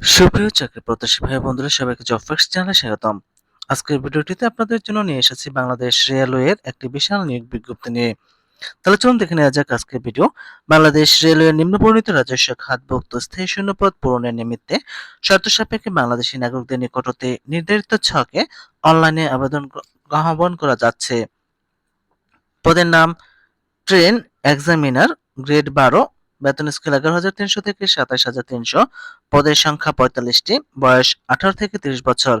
সুপ্রিয় চাকরি প্রত্যাশী ভাই বন্ধুরা, সবাইকে জব ফার্স্ট চ্যানেলে স্বাগতম। আজকের ভিডিওটিতে আপনাদের জন্য নিয়ে এসেছি বাংলাদেশ রেলওয়ের একটি বিশাল নিয়োগ বিজ্ঞপ্তি নিয়ে। তাহলে চলুন দেখে নেওয়া যাক আজকের ভিডিও। বাংলাদেশ রেলওয়ের নিম্নবর্ণিত রাজস্ব খাতভুক্ত স্থায়ী শূন্যপদ পূরণের নিমিত্তে শর্ত সাপেক্ষে বাংলাদেশি নাগরিকদের নিকট হতে নির্ধারিত ছকে অনলাইনে আবেদন আহ্বান করা যাচ্ছে। পদের নাম, ট্রেন এক্সামিনার, গ্রেড বারো বেতন স্কেল এগারো হাজার তিনশো থেকে সাতাশ হাজার তিনশো। পদের সংখ্যা পঁয়তাল্লিশটি, বয়স আঠারো থেকে তিরিশ বছর।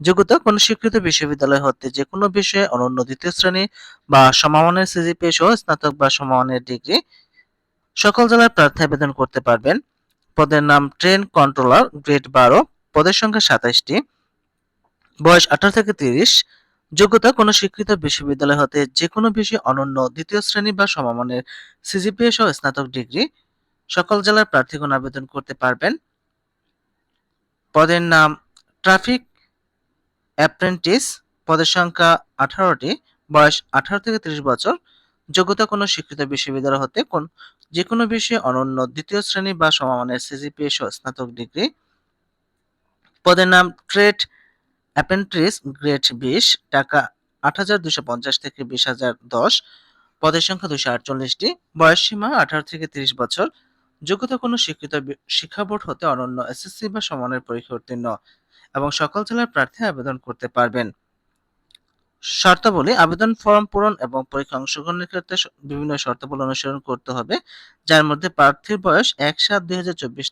যোগ্যতা, কোনো স্বীকৃত বিশ্ববিদ্যালয় হতে যে কোনো বিষয়ে অনন্য দ্বিতীয় শ্রেণি বা সমমানের সিজিপিএ সহ স্নাতক বা সমমানের ডিগ্রি, সকল জেলার প্রার্থী আবেদন করতে পারবেন। পদের নাম ট্রেন কন্ট্রোলার, গ্রেড বারো, পদের সংখ্যা সাতাশটি বয়স আঠারো থেকে তিরিশ। যোগ্যতা কোনো স্বীকৃত বিশ্ববিদ্যালয় হতে যে কোনো বিষয়ে অনন্য দ্বিতীয় শ্রেণি বা সমমানের সিজিপিএ সহ স্নাতক ডিগ্রি সকল জেলার প্রার্থীগণ আবেদন করতে পারবেন। পদের নাম ট্রাফিক অ্যাপ্রেন্টিস। পদের সংখ্যা আঠারোটি। বয়স আঠারো থেকে ত্রিশ বছর। যোগ্যতা কোনো স্বীকৃত বিশ্ববিদ্যালয় হতে কোন যে কোনো বিষয়ে অনন্য দ্বিতীয় শ্রেণি বা সমমানের সিজিপিএ সহ স্নাতক ডিগ্রি। পদের নাম ট্রেড অ্যাপ্রেন্টিস গ্রেড বিশ, টাকা আট হাজার দুশো পঞ্চাশ থেকে বিশ হাজার দশ, পদের সংখ্যা দুশো আটচল্লিশটি বয়স সীমা আঠারো থেকে তিরিশ বছর, যোগ্যতা কোনো স্বীকৃত শিক্ষা বোর্ড হতে অনন্য এসএসসি বা সমানের পরীক্ষা উত্তীর্ণ, এবং সকল জেলার প্রার্থী আবেদন করতে পারবেন। শর্তাবলী, আবেদন ফর্ম পূরণ এবং পরীক্ষা অংশগ্রহণের ক্ষেত্রে বিভিন্ন শর্তাবলী অনুসরণ করতে হবে, যার মধ্যে প্রার্থীর বয়স এক সাত দুই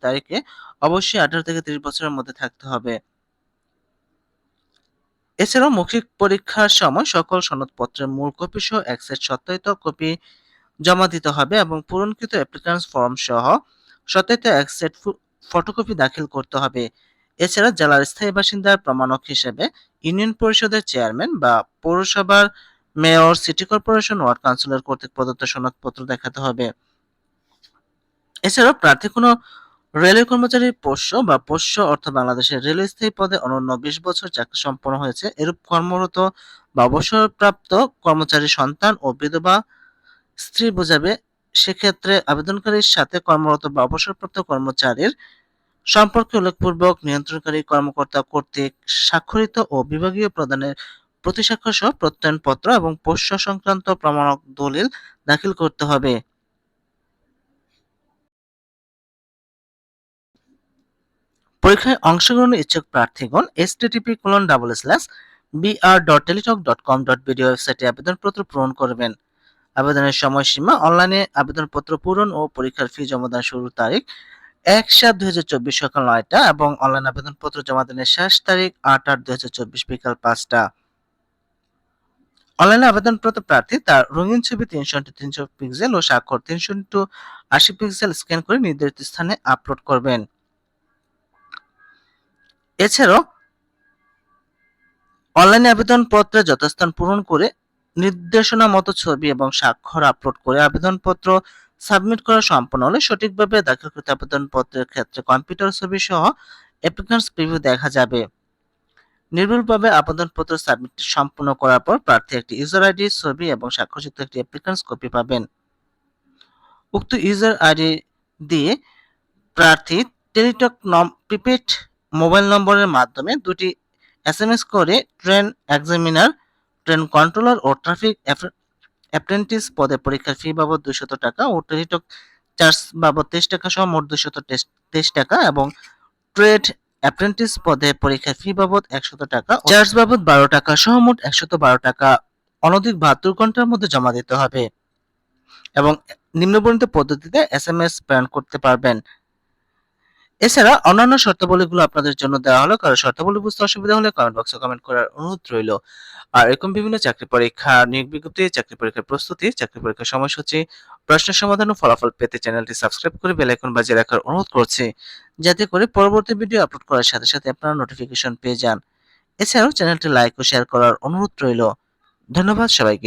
তারিখে অবশ্যই আঠারো থেকে তিরিশ বছরের মধ্যে থাকতে হবে। এছাড়াও মৌখিক পরীক্ষার সময় সকল সনদপত্রের মূল কপি সহ এক সেট সত্যায়িত কপি জমা দিতে হবে এবং পূরণকৃত অ্যাপ্লিক্যান্স ফর্ম সহ সত্যায়িত এক সেট ফটোকপি দাখিল করতে হবে। এছাড়া জেলার স্থায়ী বাসিন্দার প্রমাণক হিসেবে ইউনিয়ন পরিষদের চেয়ারম্যান বা পৌরসভার mayor, city corporation, ward councillor কর্তৃক প্রদত্ত সনদপত্র দেখাতে হবে। এছাড়াও প্রার্থী কোনো রেলওয়ে কর্মচারী পোষ্য বা পোষ্য অর্থ বাংলাদেশের রেলওয়ে স্থায়ী পদে অনন্য বিশ বছর চাকরি সম্পন্ন হয়েছে। এরূপ কর্মরত বা অবসরপ্রাপ্ত কর্মচারী সন্তান ও বিধবা স্ত্রী বোঝাবে, সেক্ষেত্রে আবেদনকারীর সাথে কর্মরত বা অবসরপ্রাপ্ত কর্মচারীর সম্পর্কে উল্লেখপূর্বক নিয়ন্ত্রণকারী কর্মকর্তা কর্তৃক স্বাক্ষরিত ও বিভাগীয় প্রদানের প্রতিস্বাক্ষর সহ প্রত্যয়নপত্র এবং পোষ্য সংক্রান্ত প্রমাণক দলিল দাখিল করতে হবে। পরীক্ষায় অংশগ্রহণের ইচ্ছুক প্রার্থীগণ এস এসটিটিপি colon double slash BR dot Teletalk dot com dot BD ওয়েবসাইটে আবেদনপত্র পূরণ করবেন। আবেদনের সময়সীমা অনলাইনে আবেদনপত্র পূরণ ও পরীক্ষার ফি জমা জমাদান শুরুর তারিখ এক সাত দুই হাজার চব্বিশ সকাল নয়টা এবং অনলাইন আবেদনপত্র জমা জমাদানের শেষ তারিখ আট আট দুই হাজার চব্বিশ বিকাল পাঁচটা। অনলাইনে আবেদনপত্র প্রার্থী তার রঙিন ছবি তিনশো ইন্টু তিনশো পিক্সেল ও স্বাক্ষর তিনশো ইন্টু আশি পিক্সেল স্ক্যান করে নির্ধারিত স্থানে আপলোড করবেন। এছাড়াও, অনলাইনে আবেদনপত্রে যথাস্থান পূরণ করে নির্দেশনা মতো ছবি এবং স্বাক্ষর আপলোড করে আবেদনপত্র সাবমিট করা সম্পন্ন হলে সঠিকভাবে দাখিলকৃত আবেদনপত্রের ক্ষেত্রে কম্পিউটার ছবি সহ অ্যাপ্লিকেন্টস প্রিভিউ দেখা যাবে। নির্ভুলভাবে আবেদনপত্র সাবমিট সম্পূর্ণ করার পর প্রার্থী একটি ইউজার আইডি ছবি এবং স্বাক্ষরযুক্ত একটি অ্যাপ্লিকেন্টস কপি পাবেন। উক্ত ইউজার আইডি দিয়ে প্রার্থী টেলিটক নম প্রিপেড মোবাইল নম্বরের মাধ্যমে দুটি এসএমএস করে ট্রেন এক্সামিনার, ট্রেন কন্ট্রোলার ও ট্রাফিক অ্যাপ্রেন্টিস পদে পরীক্ষার ফি বাবদ দুশত টাকা ও টেলিটক চার্জ বাবদ তেইশ টাকা সহ মোট দুশত তেইশ টাকা এবং ট্রেড অ্যাপ্রেন্টিস পদে পরীক্ষার ফি বাবদ একশত টাকা চার্জ বাবদ বারো টাকা সহ মোট একশত বারো টাকা অনধিক বাহাত্তর ঘণ্টার মধ্যে জমা দিতে হবে এবং নিম্নবর্ণিত পদ্ধতিতে এসএমএস প্রেরণ করতে পারবেন। এছাড়া অন্যান্য শর্তাবলীগুলো আপনাদের জন্য দেওয়া হলো কারও শর্তাবলী বুঝতে অসুবিধা হলে কমেন্ট বক্সে কমেন্ট করার অনুরোধ রইল। আর এরকম বিভিন্ন চাকরি পরীক্ষা, নিয়োগ বিজ্ঞপ্তি, চাকরি পরীক্ষার প্রস্তুতি, চাকরি পরীক্ষার সময়সূচি প্রশ্নের সমাধান ও ফলাফল পেতে চ্যানেলটি সাবস্ক্রাইব করে বেল আইকন বাজিয়ে রাখার অনুরোধ করছি, যাতে করে পরবর্তী ভিডিও আপলোড করার সাথে সাথে আপনারা নোটিফিকেশন পেয়ে যান। এছাড়াও চ্যানেলটি লাইক ও শেয়ার করার অনুরোধ রইল। ধন্যবাদ সবাইকে।